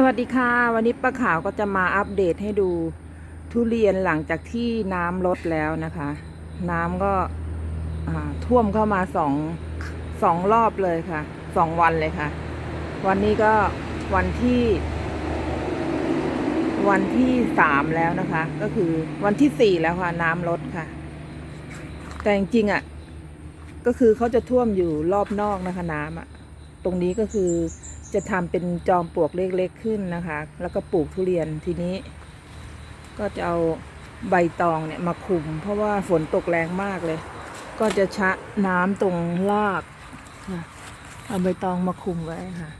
สวัสดีค่ะ วันนี้ป้าขาวก็จะมาอัปเดตให้ดูทุเรียนหลังจากที่น้ำลดแล้วนะคะ น้ำก็ท่วมเข้ามาสองสองรอบเลยค่ะสองวันเลยค่ะ วันนี้ก็วันที่ วันที่สามแล้วนะคะ ก็คือวันที่สี่แล้วค่ะ น้ำลดค่ะ แต่จริงๆอะ ก็คือเขาจะท่วมอยู่รอบนอกนะคะ น้ำอะ ตรงนี้ก็คือจะทำเป็นจอมปลวกเล็กๆขึ้นนะคะ แล้วก็ปลูกทุเรียนทีนี้ ก็จะเอาใบตองเนี่ยมาคุม เพราะว่าฝนตกแรงมากเลย ก็จะชะน้ำตรงรากเอาใบตองมาคุมไว้ค่ะ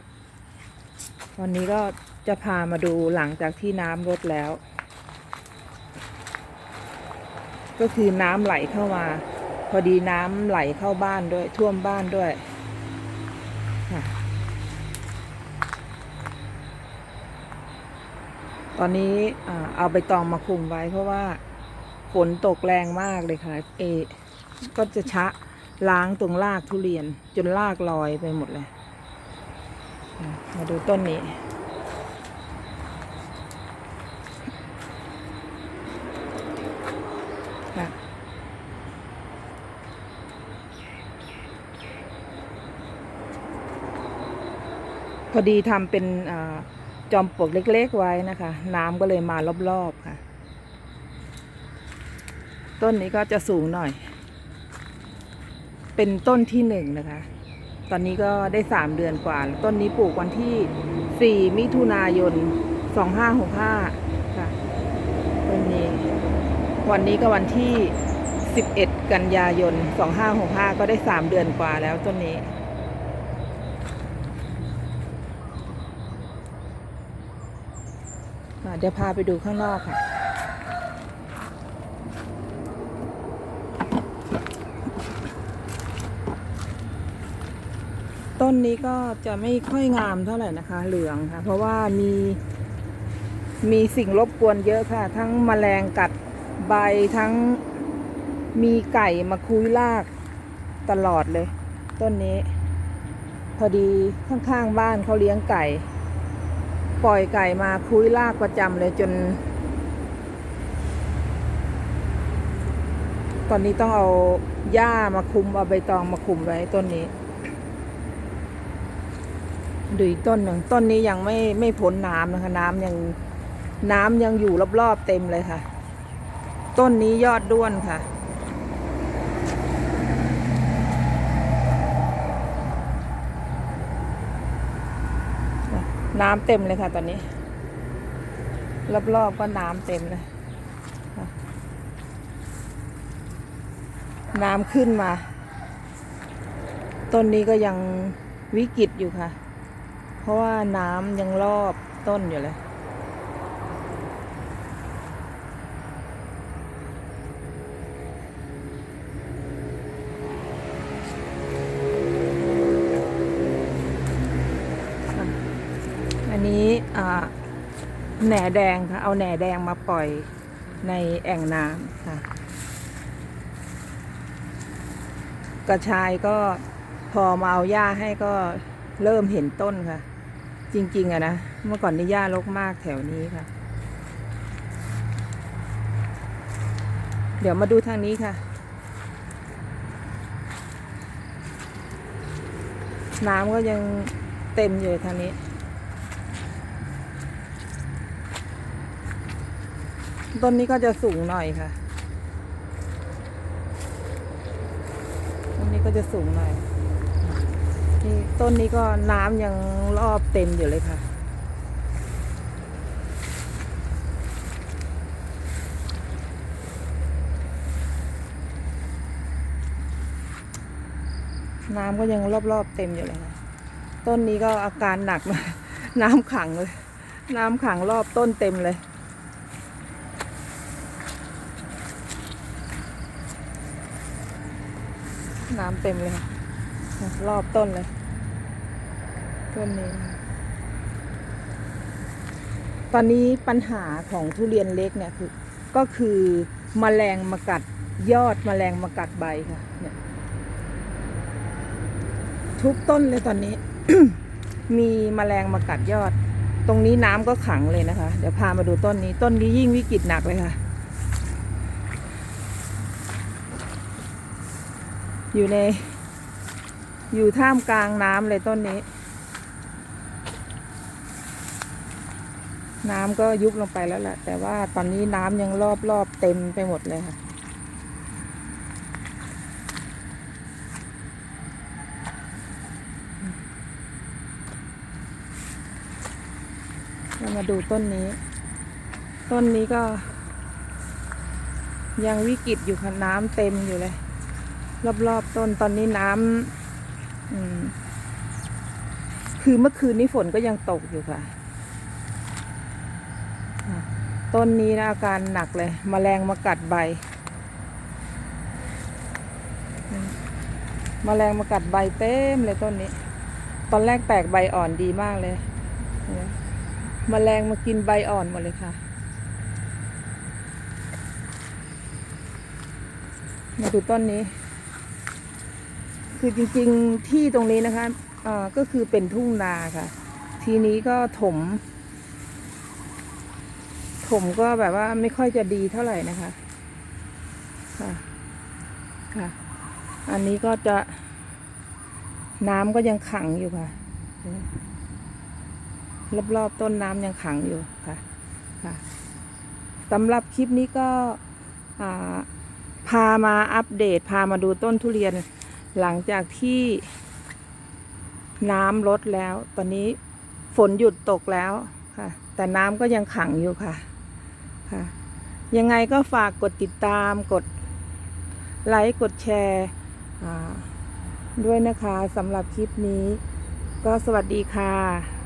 วันนี้ก็จะพามาดูหลังจากที่น้ำลดแล้ว ก็คือน้ำไหลเข้ามา พอดีน้ำไหลเข้าบ้านด้วยท่วมบ้านด้วย ตอนนี้เอาใบตองมาคุมไว้เพราะว่าฝนตกแรงมากเลยค่ะ เอ ก็จะชะล้างตรงรากทุเรียนจนรากลอยไปหมดเลย มาดูต้นนี้ อดีทำเป็นจอมปลวกเล็ก ๆ ไว้นะคะ น้ำก็เลยมารอบๆค่ะ ต้นนี้ก็จะสูงหน่อย เป็นต้นที่หนึ่งนะคะ ตอนนี้ก็ได้สามเดือนกว่า ต้นนี้ปลูกวันที่สี่มิถุนายนสองห้าหกห้าค่ะ ต้นนี้ วันนี้ก็วันที่สิบเอ็ดกันยายนสองห้าหกห้าก็ได้สามเดือนกว่าแล้วต้นนี้ อะ เดี๋ยวพาไปดูข้างนอกค่ะ ต้นนี้ก็จะไม่ค่อยงามเท่าไหร่นะคะ เหลืองค่ะ เพราะว่ามีมีสิ่งรบกวนเยอะค่ะ ทั้งแมลงกัดใบทั้งมีไก่มาคุยลากตลอดเลย ต้นนี้ พอดีข้างๆบ้านเขาเลี้ยงไก่ ปล่อยไก่มาคุยลากประจำเลยจน ตอนนี้ต้องเอาหญ้ามาคุมเอาใบตองมาคุมไว้ต้นนี้ดูอีกต้นหนึ่งต้นนี้ยังไม่ไม่พ้นน้ำนะคะน้ำยังน้ำยังอยู่รอบๆเต็มเลยค่ะ ต้นนี้ยอดด้วนค่ะ น้ำเต็มเลยค่ะ ตอนนี้ รอบๆก็น้ำเต็มเลย น้ำขึ้นมา ต้นนี้ก็ยังวิกฤตอยู่ค่ะ เพราะว่าน้ำยังรอบต้นอยู่เลย อันนี้แหน่แดงค่ะ เอาแหน่แดงมาปล่อยในแอ่งน้ำค่ะ กระชายก็พอมาเอาหญ้าให้ก็เริ่มเห็นต้นค่ะ จริง ๆอะนะ เมื่อก่อนนี่หญ้ารกมากแถวนี้ค่ะ เดี๋ยวมาดูทางนี้ค่ะ น้ำก็ยังเต็มอยู่ทางนี้ ต้นนี้ก็จะสูงหน่อยค่ะ ต้นนี้ก็จะสูงหน่อย นี่ต้นนี้ก็น้ำยังรอบเต็มอยู่เลยค่ะ น้ำก็ยังรอบๆเต็มอยู่เลยค่ะ ต้นนี้ก็อาการหนักมาน้ำขังเลย น้ำขังรอบต้นเต็มเลย น้ำเต็มเลยค่ะรอบต้นเลย ต้นนี้ ตอนนี้ปัญหาของทุเรียนเล็กเนี่ยคือก็คือมแมลงมากัดยอดมแมลงมากัดใบค่ะเนี่ยทุกต้นเลยตอนนี้ มีมแมลงมากัดยอด ตรงนี้น้ำก็ขังเลยนะคะ เดี๋ยวพามาดูต้นนี้ ต้นนี้ยิ่งวิกฤตหนักเลยค่ะ อยู่ใน อยู่ท่ามกลางน้ำเลยต้นนี้ น้ำก็ยุบลงไปแล้วแหละแต่ว่าตอนนี้น้ำยังรอบรอบๆเต็มไปหมดเลยค่ะ เรามาดูต้นนี้ ต้นนี้ก็ ยังวิกฤตอยู่ค่ะน้ำเต็มอยู่เลย รอบๆต้นตอนนี้น้ำอืมคือเมื่อคืนนี้ฝนก็ยังตกอยู่ค่ะ ต้นนี้นะอาการหนักเลยมแมลงมากัดใบมแมลงมากัดใบเต็มเลยต้นนี้ ตอนแรกแตกใบอ่อนดีมากเลยมแมลงมากินใบอ่อนหมดเลยค่ะ มาดูต้นนี้ คือจริงๆที่ตรงนี้นะคะเอ่อก็คือเป็นทุ่งนาค่ะ ทีนี้ก็ถม ถมก็แบบว่าไม่ค่อยจะดีเท่าไหร่นะคะค่ะค่ะ อันนี้ก็จะน้ำก็ยังขังอยู่ค่ะ รอบๆต้นน้ำยังขังอยู่ค่ะค่ะสำหรับคลิปนี้ก็อ่าพามาอัปเดต พามาดูต้นทุเรียน หลังจากที่น้ำลดแล้ว ตอนนี้ฝนหยุดตกแล้วค่ะ แต่น้ำก็ยังขังอยู่ค่ะค่ะ ยังไงก็ฝากกดติดตามกดไลค์กดแชร์ด้วยนะคะสำหรับคลิปนี้ ก็สวัสดีค่ะ